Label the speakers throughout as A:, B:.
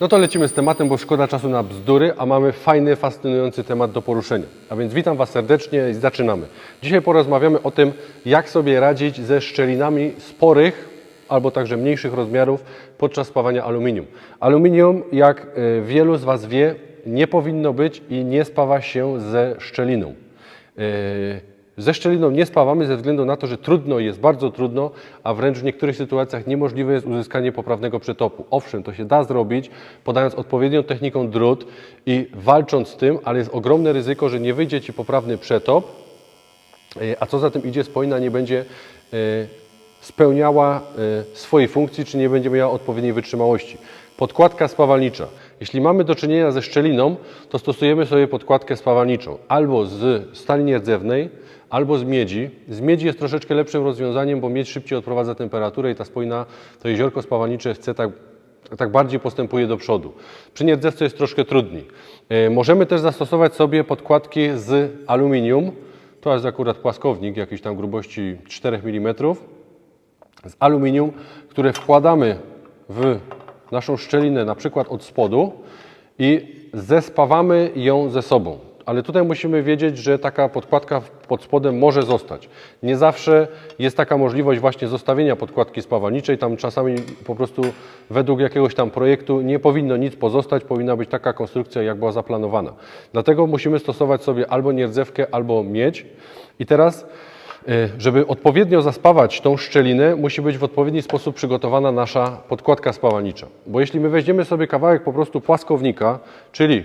A: No to lecimy z tematem, bo szkoda czasu na bzdury, a mamy fajny, fascynujący temat do poruszenia. A więc witam Was serdecznie i zaczynamy. Dzisiaj porozmawiamy o tym, jak sobie radzić ze szczelinami sporych albo także mniejszych rozmiarów podczas spawania aluminium. Aluminium, jak e, wielu z Was wie, nie powinno być i nie spawa się ze szczeliną. Ze szczeliną nie spawamy ze względu na to, że trudno jest, bardzo trudno, a wręcz w niektórych sytuacjach niemożliwe jest uzyskanie poprawnego przetopu. Owszem, to się da zrobić, podając odpowiednią techniką drut i walcząc z tym, ale jest ogromne ryzyko, że nie wyjdzie Ci poprawny przetop, E, a co za tym idzie, spojna nie będzie e, spełniała e, swojej funkcji, czy nie będzie miała odpowiedniej wytrzymałości. Podkładka spawalnicza. Jeśli mamy do czynienia ze szczeliną, to stosujemy sobie podkładkę spawalniczą albo z stali nierdzewnej, albo z miedzi. Z miedzi jest troszeczkę lepszym rozwiązaniem, bo miedź szybciej odprowadza temperaturę i ta spojna, to jeziorko spawalnicze chce tak tak bardziej postępuje do przodu. Przy nierdzewce jest troszkę trudniej. E, Możemy też zastosować sobie podkładki z aluminium. To jest akurat płaskownik jakiejś tam grubości 4 mm z aluminium, które wkładamy w naszą szczelinę na przykład od spodu i zespawamy ją ze sobą. Ale tutaj musimy wiedzieć, że taka podkładka pod spodem może zostać. Nie zawsze jest taka możliwość właśnie zostawienia podkładki spawalniczej. Tam czasami po prostu według jakiegoś tam projektu nie powinno nic pozostać, powinna być taka konstrukcja, jak była zaplanowana. Dlatego musimy stosować sobie albo nierdzewkę, albo miedź. I teraz E, żeby odpowiednio zaspawać tą szczelinę, musi być w odpowiedni sposób przygotowana nasza podkładka spawalnicza. Bo jeśli my weźmiemy sobie kawałek po prostu płaskownika, czyli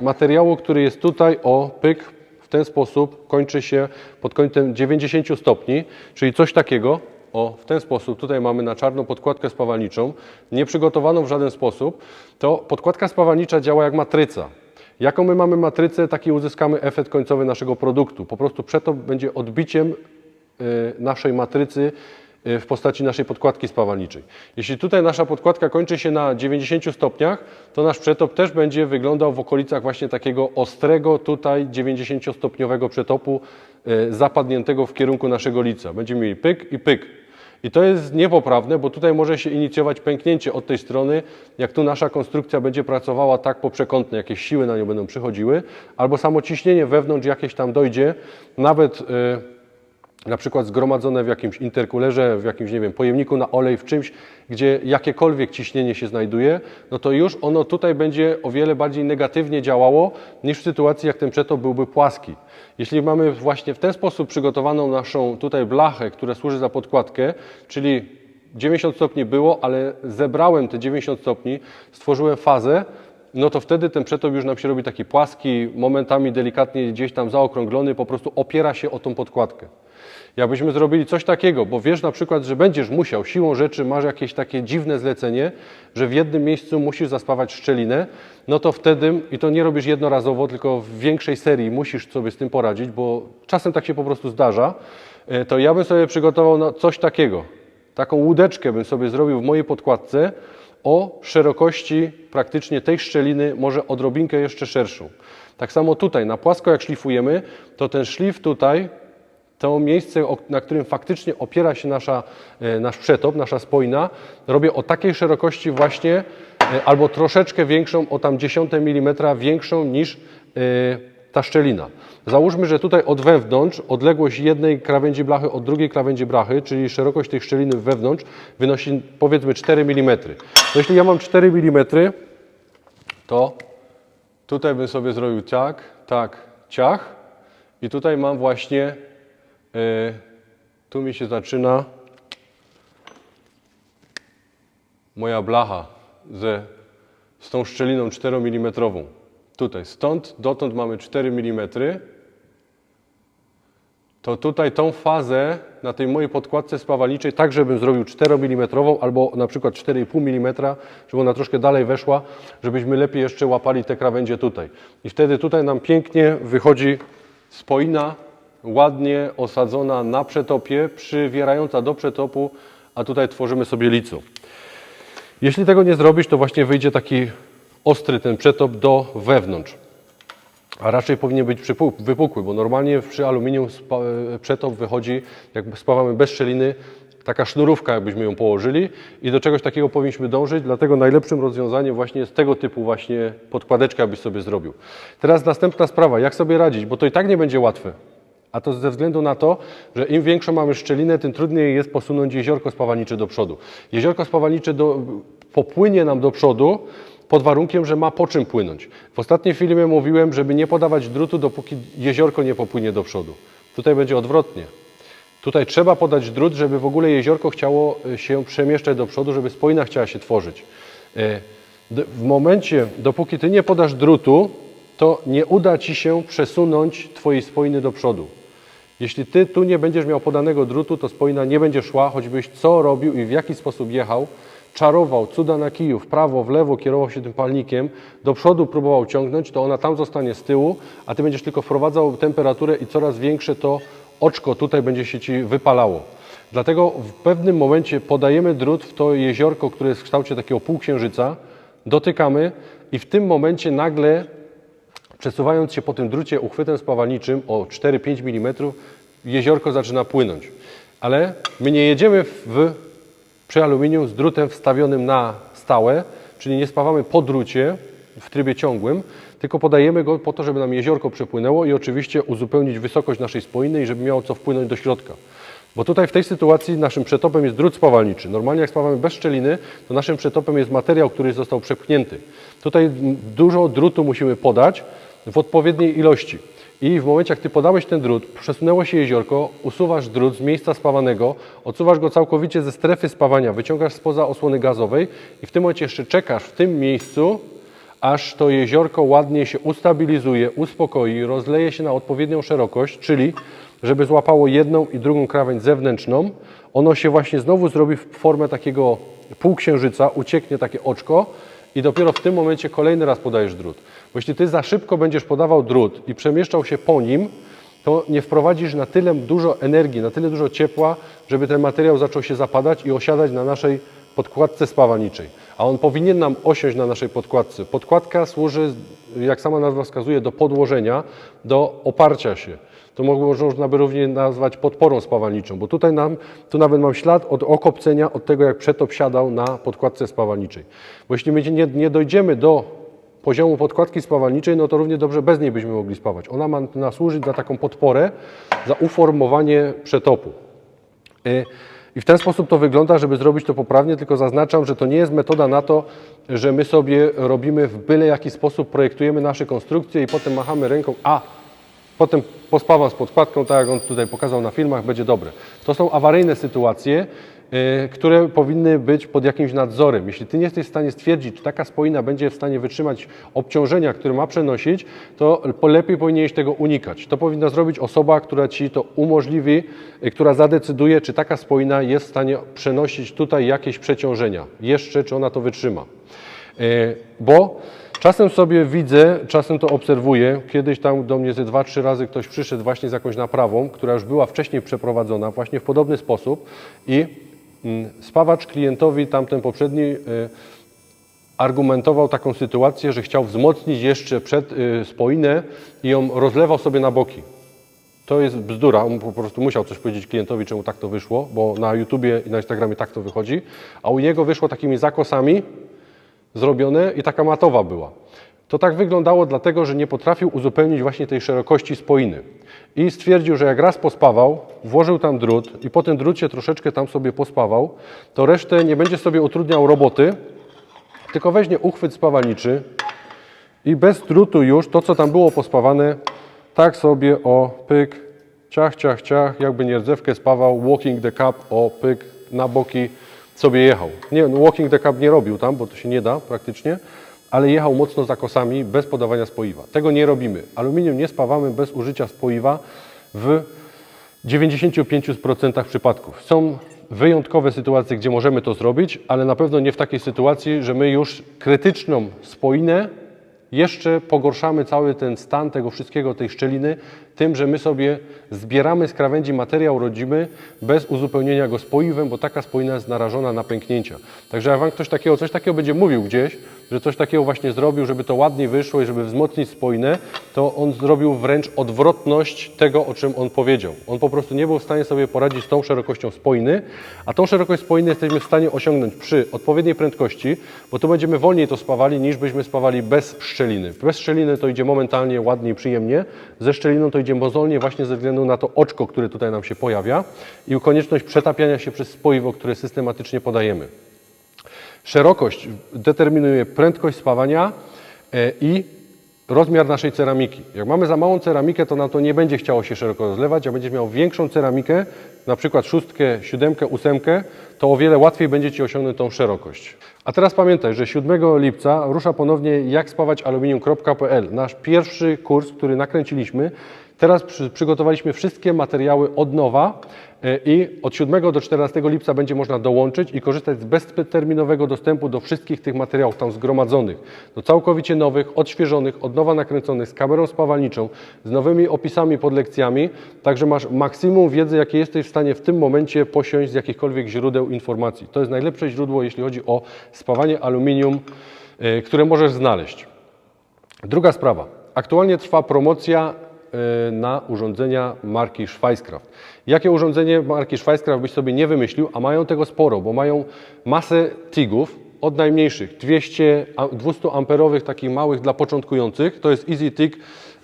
A: materiału, który jest tutaj, o pyk, w ten sposób kończy się pod kątem 90 stopni, czyli coś takiego, o, w ten sposób, tutaj mamy na czarną podkładkę spawalniczą, nieprzygotowaną w żaden sposób, to podkładka spawalnicza działa jak matryca. Jaką my mamy matrycę, taki uzyskamy efekt końcowy naszego produktu. Po prostu przetop będzie odbiciem y, naszej matrycy w postaci naszej podkładki spawalniczej. Jeśli tutaj nasza podkładka kończy się na 90 stopniach, to nasz przetop też będzie wyglądał w okolicach właśnie takiego ostrego tutaj 90-stopniowego przetopu y, zapadniętego w kierunku naszego lica. Będziemy mieli pyk i pyk. I to jest niepoprawne, bo tutaj może się inicjować pęknięcie od tej strony, jak tu nasza konstrukcja będzie pracowała tak poprzekątnie, jakieś siły na nią będą przychodziły, albo samo ciśnienie wewnątrz jakieś tam dojdzie, nawet y, na przykład zgromadzone w jakimś interkulerze, w jakimś, nie wiem, pojemniku na olej, w czymś, gdzie jakiekolwiek ciśnienie się znajduje, no to już ono tutaj będzie o wiele bardziej negatywnie działało, niż w sytuacji, jak ten przetop byłby płaski. Jeśli mamy właśnie w ten sposób przygotowaną naszą tutaj blachę, która służy za podkładkę, czyli 90 stopni było, ale zebrałem te 90 stopni, stworzyłem fazę, no to wtedy ten przetop już nam się robi taki płaski, momentami delikatnie gdzieś tam zaokrąglony, po prostu opiera się o tą podkładkę. Jakbyśmy zrobili coś takiego, bo wiesz na przykład, że będziesz musiał, siłą rzeczy masz jakieś takie dziwne zlecenie, że w jednym miejscu musisz zaspawać szczelinę, no to wtedy, i to nie robisz jednorazowo, tylko w większej serii musisz sobie z tym poradzić, bo czasem tak się po prostu zdarza, e, to ja bym sobie przygotował coś takiego. Taką łódeczkę bym sobie zrobił w mojej podkładce o szerokości praktycznie tej szczeliny, może odrobinkę jeszcze szerszą. Tak samo tutaj, na płasko jak szlifujemy, to ten szlif tutaj to miejsce, na którym faktycznie opiera się nasza, e, nasz przetop, nasza spojna, robię o takiej szerokości właśnie, e, albo troszeczkę większą, o tam dziesiąte milimetra większą niż e, ta szczelina. Załóżmy, że tutaj od wewnątrz odległość jednej krawędzi blachy od drugiej krawędzi blachy, czyli szerokość tej szczeliny wewnątrz wynosi powiedzmy 4 mm. To jeśli ja mam 4 mm, to tutaj bym sobie zrobił tak, tak, ciach i tutaj mam właśnie tu mi się zaczyna moja blacha ze, z tą szczeliną 4 mm. Tutaj, stąd dotąd mamy 4 mm. To tutaj tą fazę na tej mojej podkładce spawalniczej tak, żebym zrobił 4 mm albo na przykład 4,5 mm, żeby ona troszkę dalej weszła, żebyśmy lepiej jeszcze łapali te krawędzie tutaj. I wtedy tutaj nam pięknie wychodzi spoina ładnie osadzona na przetopie, przywierająca do przetopu, a tutaj tworzymy sobie lico. Jeśli tego nie zrobisz, to właśnie wyjdzie taki ostry ten przetop do wewnątrz. A raczej powinien być wypukły, bo normalnie przy aluminium przetop wychodzi, jak spawamy bez szczeliny, taka sznurówka, jakbyśmy ją położyli i do czegoś takiego powinniśmy dążyć, dlatego najlepszym rozwiązaniem właśnie jest tego typu właśnie podkładeczka, abyś sobie zrobił. Teraz następna sprawa, jak sobie radzić, bo to i tak nie będzie łatwe. A to ze względu na to, że im większą mamy szczelinę, tym trudniej jest posunąć jeziorko spawalnicze do przodu. Jeziorko spawalnicze do, popłynie nam do przodu pod warunkiem, że ma po czym płynąć. W ostatnim filmie mówiłem, żeby nie podawać drutu, dopóki jeziorko nie popłynie do przodu. Tutaj będzie odwrotnie. Tutaj trzeba podać drut, żeby w ogóle jeziorko chciało y, się przemieszczać do przodu, żeby spoina chciała się tworzyć. D- W momencie, dopóki ty nie podasz drutu, to nie uda ci się przesunąć twojej spoiny do przodu. Jeśli ty tu nie będziesz miał podanego drutu, to spoina nie będzie szła, choćbyś co robił i w jaki sposób jechał, czarował, cuda na kiju, w prawo, w lewo, kierował się tym palnikiem, do przodu próbował ciągnąć, to ona tam zostanie z tyłu, a ty będziesz tylko wprowadzał temperaturę i coraz większe to oczko tutaj będzie się ci wypalało. Dlatego w pewnym momencie podajemy drut w to jeziorko, które jest w kształcie takiego półksiężyca, dotykamy i w tym momencie nagle Przesuwając się po tym drucie uchwytem spawalniczym o 4-5 mm, jeziorko zaczyna płynąć. Ale my nie jedziemy w, przy aluminium z drutem wstawionym na stałe, czyli nie spawamy po drucie w trybie ciągłym, tylko podajemy go po to, żeby nam jeziorko przepłynęło i oczywiście uzupełnić wysokość naszej spoiny i żeby miało co wpłynąć do środka. Bo tutaj w tej sytuacji naszym przetopem jest drut spawalniczy. Normalnie jak spawamy bez szczeliny, to naszym przetopem jest materiał, który został przepchnięty. Tutaj dużo drutu musimy podać w odpowiedniej ilości. I w momencie, jak Ty podałeś ten drut, przesunęło się jeziorko, usuwasz drut z miejsca spawanego, odsuwasz go całkowicie ze strefy spawania, wyciągasz spoza osłony gazowej i w tym momencie jeszcze czekasz w tym miejscu, aż to jeziorko ładnie się ustabilizuje, uspokoi, rozleje się na odpowiednią szerokość, czyli żeby złapało jedną i drugą krawędź zewnętrzną, ono się właśnie znowu zrobi w formę takiego półksiężyca, ucieknie takie oczko i dopiero w tym momencie kolejny raz podajesz drut. Bo jeśli ty za szybko będziesz podawał drut i przemieszczał się po nim, to nie wprowadzisz na tyle dużo energii, na tyle dużo ciepła, żeby ten materiał zaczął się zapadać i osiadać na naszej podkładce spawalniczej. A on powinien nam osiąść na naszej podkładce. Podkładka służy, jak sama nazwa wskazuje, do podłożenia, do oparcia się. To mo- można by również nazwać podporą spawalniczą, bo tutaj nam, tu nawet mam ślad od okopcenia, od tego jak przetop siadał na podkładce spawalniczej. Bo jeśli my nie, nie dojdziemy do poziomu podkładki spawalniczej, no to równie dobrze bez niej byśmy mogli spawać. Ona ma nam służyć za taką podporę, za uformowanie przetopu. Y, I w ten sposób to wygląda, żeby zrobić to poprawnie, tylko zaznaczam, że to nie jest metoda na to, że my sobie robimy w byle jaki sposób, projektujemy nasze konstrukcje i potem machamy ręką, a potem pospawam z podkładką, tak jak on tutaj pokazał na filmach, będzie dobre. To są awaryjne sytuacje, y, które powinny być pod jakimś nadzorem. Jeśli Ty nie jesteś w stanie stwierdzić, czy taka spoina będzie w stanie wytrzymać obciążenia, które ma przenosić, to lepiej powinieneś tego unikać. To powinna zrobić osoba, która Ci to umożliwi, y, która zadecyduje, czy taka spoina jest w stanie przenosić tutaj jakieś przeciążenia. Jeszcze, czy ona to wytrzyma. E, Bo czasem sobie widzę, czasem to obserwuję. Kiedyś tam do mnie ze dwa, trzy razy ktoś przyszedł właśnie z jakąś naprawą, która już była wcześniej przeprowadzona właśnie w podobny sposób i mm, spawacz klientowi tamten poprzedni e, argumentował taką sytuację, że chciał wzmocnić jeszcze przed e, spoinę i ją rozlewał sobie na boki. To jest bzdura, on po prostu musiał coś powiedzieć klientowi, czemu tak to wyszło, bo na YouTubie i na Instagramie tak to wychodzi, a u niego wyszło takimi zakosami, zrobione i taka matowa była. To tak wyglądało dlatego, że nie potrafił uzupełnić właśnie tej szerokości spoiny. I stwierdził, że jak raz pospawał, włożył tam drut i po tym drucie troszeczkę tam sobie pospawał, to resztę nie będzie sobie utrudniał roboty, tylko weźmie uchwyt spawalniczy i bez drutu już to, co tam było pospawane, tak sobie o pyk, ciach, ciach, ciach, jakby nie rdzewkę spawał, walking the cup, o pyk, na boki sobie jechał. Nie, no walking the cup nie robił tam, bo to się nie da praktycznie, ale jechał mocno za kosami, bez podawania spoiwa. Tego nie robimy. Aluminium nie spawamy bez użycia spoiwa w 95% przypadków. Są wyjątkowe sytuacje, gdzie możemy to zrobić, ale na pewno nie w takiej sytuacji, że my już krytyczną spoinę jeszcze pogorszamy cały ten stan tego wszystkiego, tej szczeliny tym, że my sobie zbieramy z krawędzi materiał rodzimy bez uzupełnienia go spoiwem, bo taka spoina jest narażona na pęknięcia. Także jak Wam ktoś takiego, coś takiego będzie mówił gdzieś, że coś takiego właśnie zrobił, żeby to ładniej wyszło i żeby wzmocnić spoinę, to on zrobił wręcz odwrotność tego, o czym on powiedział. On po prostu nie był w stanie sobie poradzić z tą szerokością spoiny, a tą szerokość spoiny jesteśmy w stanie osiągnąć przy odpowiedniej prędkości, bo tu będziemy wolniej to spawali, niż byśmy spawali bez szczeliny. Bez szczeliny to idzie momentalnie, ładnie, przyjemnie. Ze szczeliną to idzie mozolnie właśnie ze względu na to oczko, które tutaj nam się pojawia i konieczność przetapiania się przez spoiwo, które systematycznie podajemy. Szerokość determinuje prędkość spawania e, i rozmiar naszej ceramiki. Jak mamy za małą ceramikę, to nam to nie będzie chciało się szeroko rozlewać, a będziesz miał większą ceramikę, na przykład szóstkę, siódemkę, ósemkę, to o wiele łatwiej będzie Ci osiągnąć tą szerokość. A teraz pamiętaj, że 7 lipca rusza ponownie jak spawać aluminium.pl, nasz pierwszy kurs, który nakręciliśmy. Teraz przy, przygotowaliśmy wszystkie materiały od nowa e, i od 7 do 14 lipca będzie można dołączyć i korzystać z bezterminowego dostępu do wszystkich tych materiałów tam zgromadzonych. Do całkowicie nowych, odświeżonych, od nowa nakręconych, z kamerą spawalniczą, z nowymi opisami pod lekcjami. Także masz maksimum wiedzy, jakie jesteś w stanie w tym momencie posiąść z jakichkolwiek źródeł informacji. To jest najlepsze źródło, jeśli chodzi o spawanie aluminium, e, które możesz znaleźć. Druga sprawa. Aktualnie trwa promocja na urządzenia marki Schweisskraft. Jakie urządzenie marki Schweisskraft byś sobie nie wymyślił, a mają tego sporo, bo mają masę TIGów, od najmniejszych 200, a- 200 amperowych, takich małych dla początkujących, to jest Easy TIG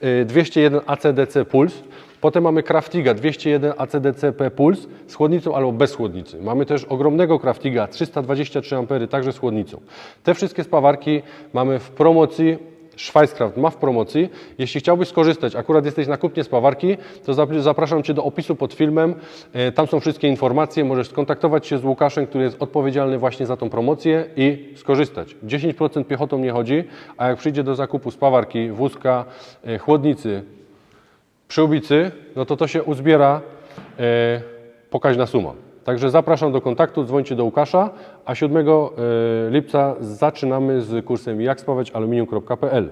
A: e, 201 ACDC Pulse. Potem mamy Craftiga 201 ACDC P Pulse z chłodnicą albo bez chłodnicy. Mamy też ogromnego Craftiga 323 ampery, także z chłodnicą. Te wszystkie spawarki mamy w promocji Schweisskraft ma w promocji. Jeśli chciałbyś skorzystać, akurat jesteś na kupnie spawarki, to zap- zapraszam Cię do opisu pod filmem. E, Tam są wszystkie informacje. Możesz skontaktować się z Łukaszem, który jest odpowiedzialny właśnie za tą promocję i skorzystać. 10% piechotą nie chodzi, a jak przyjdzie do zakupu spawarki, wózka, e, chłodnicy, przyłbicy, no to to się uzbiera e, pokaźna suma. Także zapraszam do kontaktu, dzwońcie do Łukasza, a 7 e, lipca zaczynamy z kursem jak spawać aluminium.pl.